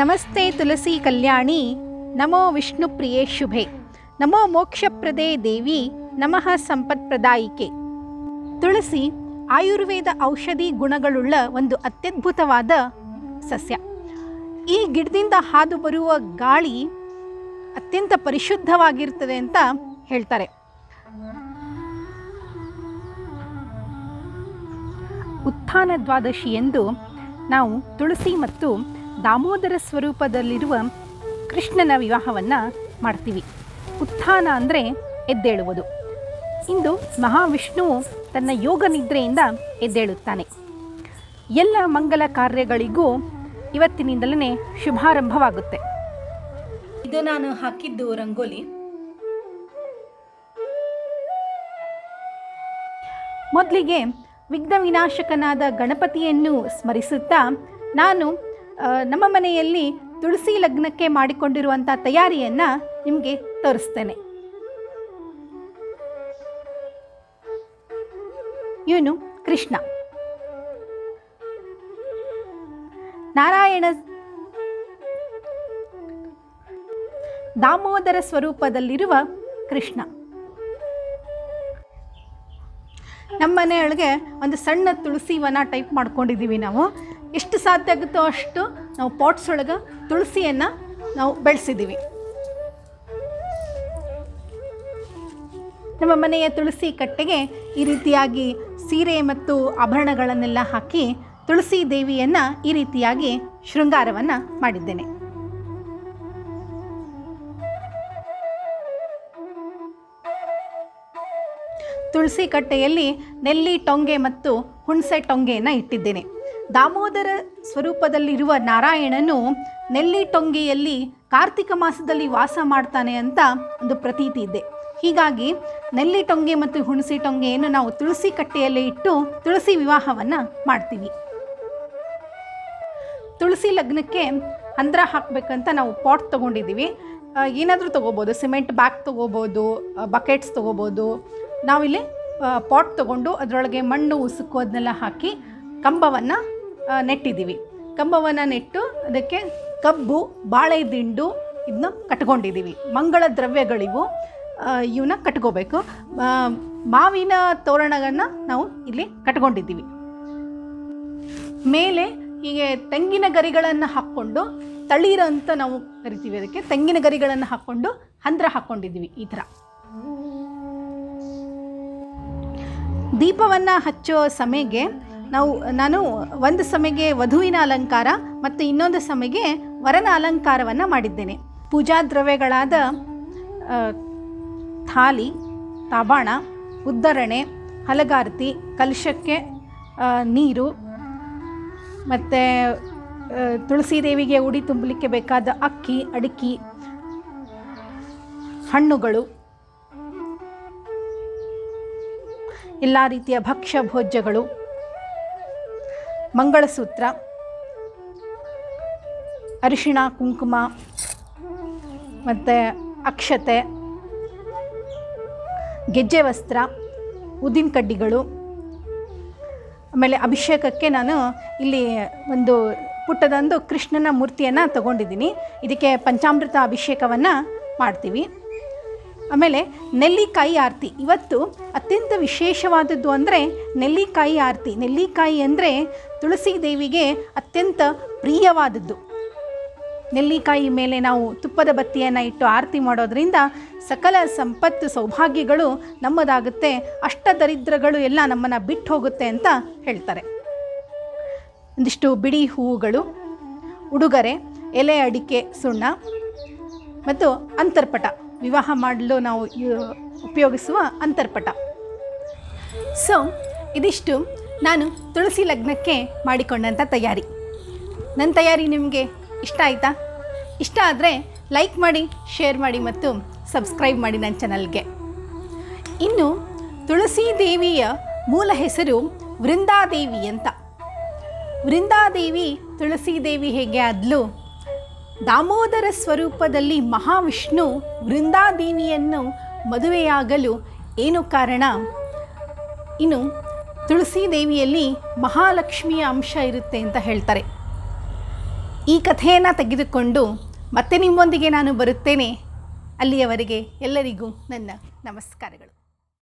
ನಮಸ್ತೆ ತುಳಸಿ ಕಲ್ಯಾಣಿ. ನಮೋ ವಿಷ್ಣು ಪ್ರಿಯೇ ಶುಭೆ. ನಮೋ ಮೋಕ್ಷಪ್ರದೇ ದೇವಿ, ನಮಃ ಸಂಪತ್ಪ್ರದಾಯಿಕೆ ತುಳಸಿ, ಆಯುರ್ವೇದ ಔಷಧಿ ಗುಣಗಳುಳ್ಳ ಒಂದು ಅತ್ಯದ್ಭುತವಾದ ಸಸ್ಯ. ಈ ಗಿಡದಿಂದ ಹಾದು ಬರುವ ಗಾಳಿ ಅತ್ಯಂತ ಪರಿಶುದ್ಧವಾಗಿರ್ತದೆ ಅಂತ ಹೇಳ್ತಾರೆ. ಉತ್ಥಾನ ದ್ವಾದಶಿ ಎಂದು ನಾವು ತುಳಸಿ ಮತ್ತು ದಾಮೋದರ ಸ್ವರೂಪದಲ್ಲಿರುವ ಕೃಷ್ಣನ ವಿವಾಹವನ್ನು ಮಾಡ್ತೀವಿ. ಉತ್ಥಾನ ಅಂದರೆ ಎದ್ದೇಳುವುದು. ಇಂದು ಮಹಾವಿಷ್ಣುವು ತನ್ನ ಯೋಗ ನಿದ್ರೆಯಿಂದ ಎದ್ದೇಳುತ್ತಾನೆ. ಎಲ್ಲ ಮಂಗಲ ಕಾರ್ಯಗಳಿಗೂ ಇವತ್ತಿನಿಂದಲೇ ಶುಭಾರಂಭವಾಗುತ್ತೆ. ಇದು ನಾನು ಹಾಕಿದ್ದು ರಂಗೋಲಿ. ಮೊದಲಿಗೆ ವಿಘ್ನ ವಿನಾಶಕನಾದ ಗಣಪತಿಯನ್ನು ಸ್ಮರಿಸುತ್ತಾ ನಾನು ನಮ್ಮ ಮನೆಯಲ್ಲಿ ತುಳಸಿ ಲಗ್ನಕ್ಕೆ ಮಾಡಿಕೊಂಡಿರುವಂಥ ತಯಾರಿಯನ್ನು ನಿಮಗೆ ತೋರಿಸ್ತೇನೆ. ಇವನು ಕೃಷ್ಣ. ನಾರಾಯಣ ದಾಮೋದರ ಸ್ವರೂಪದಲ್ಲಿರುವ ಕೃಷ್ಣ. ನಮ್ಮ ಮನೆಯೊಳಗೆ ಒಂದು ಸಣ್ಣ ತುಳಸಿ ವನ ಟೈಪ್ ಮಾಡ್ಕೊಂಡಿದ್ದೀವಿ ನಾವು. ಎಷ್ಟು ಸಾಧ್ಯ ಆಗುತ್ತೋ ಅಷ್ಟು ನಾವು ಪಾಟ್ಸ್ ಒಳಗೆ ತುಳಸಿಯನ್ನು ನಾವು ಬೆಳೆಸಿದ್ದೀವಿ ನಮ್ಮ ಮನೆಯ ತುಳಸಿ ಕಟ್ಟೆಗೆ ಈ ರೀತಿಯಾಗಿ ಸೀರೆ ಮತ್ತು ಆಭರಣಗಳನ್ನೆಲ್ಲ ಹಾಕಿ ತುಳಸಿ ದೇವಿಯನ್ನು ಈ ರೀತಿಯಾಗಿ ಶೃಂಗಾರವನ್ನು ಮಾಡಿದ್ದೇನೆ. ತುಳಸಿ ಕಟ್ಟೆಯಲ್ಲಿ ನೆಲ್ಲಿ ಟೊಂಗೆ ಮತ್ತು ಹುಣಸೆ ಟೊಂಗೆಯನ್ನು ಇಟ್ಟಿದ್ದೇನೆ. ದಾಮೋದರ ಸ್ವರೂಪದಲ್ಲಿರುವ ನಾರಾಯಣನು ನೆಲ್ಲಿ ಟೊಂಗೆಯಲ್ಲಿ ಕಾರ್ತಿಕ ಮಾಸದಲ್ಲಿ ವಾಸ ಮಾಡ್ತಾನೆ ಅಂತ ಒಂದು ಪ್ರತೀತಿ ಇದೆ. ಹೀಗಾಗಿ ನೆಲ್ಲಿ ಟೊಂಗೆ ಮತ್ತು ಹುಣಸಿ ಟೊಂಗೆಯನ್ನು ನಾವು ತುಳಸಿ ಕಟ್ಟೆಯಲ್ಲಿ ಇಟ್ಟು ತುಳಸಿ ವಿವಾಹವನ್ನು ಮಾಡ್ತೀವಿ. ತುಳಸಿ ಲಗ್ನಕ್ಕೆ ಹಂದ್ರ ಹಾಕಬೇಕಂತ ನಾವು ಪಾಟ್ ತೊಗೊಂಡಿದ್ದೀವಿ. ಏನಾದರೂ ತೊಗೋಬೋದು, ಸಿಮೆಂಟ್ ಬ್ಯಾಗ್ ತೊಗೋಬೋದು ಬಕೆಟ್ಸ್ ತೊಗೋಬೋದು. ನಾವಿಲ್ಲಿ ಪಾಟ್ ತೊಗೊಂಡು ಅದರೊಳಗೆ ಮಣ್ಣು, ಉಸುಕು, ಅದನ್ನೆಲ್ಲ ಹಾಕಿ ಕಂಬವನ್ನು ನೆಟ್ಟಿದ್ದೀವಿ. ಕಂಬವನ್ನು ನೆಟ್ಟು ಅದಕ್ಕೆ ಕಬ್ಬು ಬಾಳೆ ದಿಂಡು ಇದನ್ನ ಕಟ್ಕೊಂಡಿದ್ದೀವಿ. ಮಂಗಳ ದ್ರವ್ಯಗಳಿವು ಇವನ್ನ ಕಟ್ಕೋಬೇಕು. ಮಾವಿನ ತೋರಣಗಳನ್ನ ನಾವು ಇಲ್ಲಿ ಕಟ್ಕೊಂಡಿದ್ದೀವಿ. ಮೇಲೆ ಹೀಗೆ ತೆಂಗಿನ ಗರಿಗಳನ್ನು ಹಾಕ್ಕೊಂಡು ತಳೀರ ಅಂತ ನಾವು ಕರಿತೀವಿ. ಅದಕ್ಕೆ ತೆಂಗಿನ ಗರಿಗಳನ್ನು ಹಾಕ್ಕೊಂಡು ಹಂದ್ರ ಹಾಕ್ಕೊಂಡಿದ್ದೀವಿ ಈ ಥರ. ದೀಪವನ್ನು ಹಚ್ಚೋ ಸಮಯಕ್ಕೆ ನಾವು, ನಾನು ಒಂದು ಸಮಯಕ್ಕೆ ವಧುವಿನ ಅಲಂಕಾರ ಮತ್ತು ಇನ್ನೊಂದು ಸಮಯಕ್ಕೆ ವರನ ಅಲಂಕಾರವನ್ನು ಮಾಡಿದ್ದೇನೆ. ಪೂಜಾ ದ್ರವ್ಯಗಳಾದ ಥಾಲಿ, ತಾಬಾಣ ಉದ್ದರಣೆ ಹಲಗಾರತಿ, ಕಲಶಕ್ಕೆ ನೀರು ಮತ್ತು ತುಳಸಿ ದೇವಿಗೆ ಉಡಿ ತುಂಬಲಿಕ್ಕೆ ಬೇಕಾದ ಅಕ್ಕಿ, ಅಡಿಕೆ, ಹಣ್ಣುಗಳು, ಎಲ್ಲ ರೀತಿಯ ಭಕ್ಷ್ಯ ಭೋಜ್ಯಗಳು ಮಂಗಳಸೂತ್ರ, ಅರಿಶಿಣ, ಕುಂಕುಮ, ಮತ್ತು ಅಕ್ಷತೆ, ಗೆಜ್ಜೆ ವಸ್ತ್ರ, ಉದ್ದಿನ ಕಡ್ಡಿಗಳು. ಆಮೇಲೆ ಅಭಿಷೇಕಕ್ಕೆ ನಾನು ಇಲ್ಲಿ ಒಂದು ಪುಟ್ಟದೊಂದು ಕೃಷ್ಣನ ಮೂರ್ತಿಯನ್ನು ತಗೊಂಡಿದ್ದೀನಿ. ಇದಕ್ಕೆ ಪಂಚಾಮೃತ ಅಭಿಷೇಕವನ್ನು ಮಾಡ್ತೀವಿ. ಆಮೇಲೆ ನೆಲ್ಲಿಕಾಯಿ ಆರತಿ. ಇವತ್ತು ಅತ್ಯಂತ ವಿಶೇಷವಾದದ್ದು ಅಂದರೆ ನೆಲ್ಲಿಕಾಯಿ ಆರತಿ. ನೆಲ್ಲಿಕಾಯಿ ಅಂದರೆ ತುಳಸಿ ದೇವಿಗೆ ಅತ್ಯಂತ ಪ್ರಿಯವಾದದ್ದು. ನೆಲ್ಲಿಕಾಯಿ ಮೇಲೆ ನಾವು ತುಪ್ಪದ ಬತ್ತಿಯನ್ನು ಇಟ್ಟು ಆರತಿ ಮಾಡೋದರಿಂದ ಸಕಲ ಸಂಪತ್ತು ಸೌಭಾಗ್ಯಗಳು ನಮ್ಮದಾಗುತ್ತೆ. ಅಷ್ಟ ದರಿದ್ರಗಳು ಎಲ್ಲ ನಮ್ಮನ್ನು ಬಿಟ್ಟು ಹೋಗುತ್ತೆ ಅಂತ ಹೇಳ್ತಾರೆ. ಒಂದಿಷ್ಟು ಬಿಡಿ ಹೂವುಗಳು, ಉಡುಗೊರೆ, ಎಲೆ ಅಡಿಕೆ ಸುಣ್ಣ ಮತ್ತು ಅಂತರ್ಪಟ. ವಿವಾಹ ಮಾಡಲು ನಾವು ಉಪಯೋಗಿಸುವ ಅಂತರ್ಪಟ. ಸೊ ಇದಿಷ್ಟು ನಾನು ತುಳಸಿ ಲಗ್ನಕ್ಕೆ ಮಾಡಿಕೊಂಡಂಥ ತಯಾರಿ. ನನ್ನ ತಯಾರಿ ನಿಮಗೆ ಇಷ್ಟ ಆಯಿತಾ? ಇಷ್ಟ ಆದರೆ ಲೈಕ್ ಮಾಡಿ ಶೇರ್ ಮಾಡಿ ಮತ್ತು ಸಬ್ಸ್ಕ್ರೈಬ್ ಮಾಡಿ ನನ್ನ ಚಾನಲ್ಗೆ ಇನ್ನು ತುಳಸಿ ದೇವಿಯ ಮೂಲ ಹೆಸರು ವೃಂದಾದೇವಿ ಅಂತ. ವೃಂದಾದೇವಿ, ತುಳಸಿ ದೇವಿ ಹೇಗೆ ಆದ್ಲು ದಾಮೋದರ ಸ್ವರೂಪದಲ್ಲಿ ಮಹಾವಿಷ್ಣು ವೃಂದಾದೀನಿಯನ್ನು ಮದುವೆಯಾಗಲು ಏನು ಕಾರಣ? ಇನ್ನು ತುಳಸಿ ದೇವಿಯಲ್ಲಿ ಮಹಾಲಕ್ಷ್ಮಿಯ ಅಂಶ ಇರುತ್ತೆ ಅಂತ ಹೇಳ್ತಾರೆ. ಈ ಕಥೆಯನ್ನು ತೆಗೆದುಕೊಂಡು ಮತ್ತೆ ನಿಮ್ಮೊಂದಿಗೆ ನಾನು ಬರುತ್ತೇನೆ. ಅಲ್ಲಿಯವರೆಗೆ ಎಲ್ಲರಿಗೂ ನನ್ನ ನಮಸ್ಕಾರಗಳು.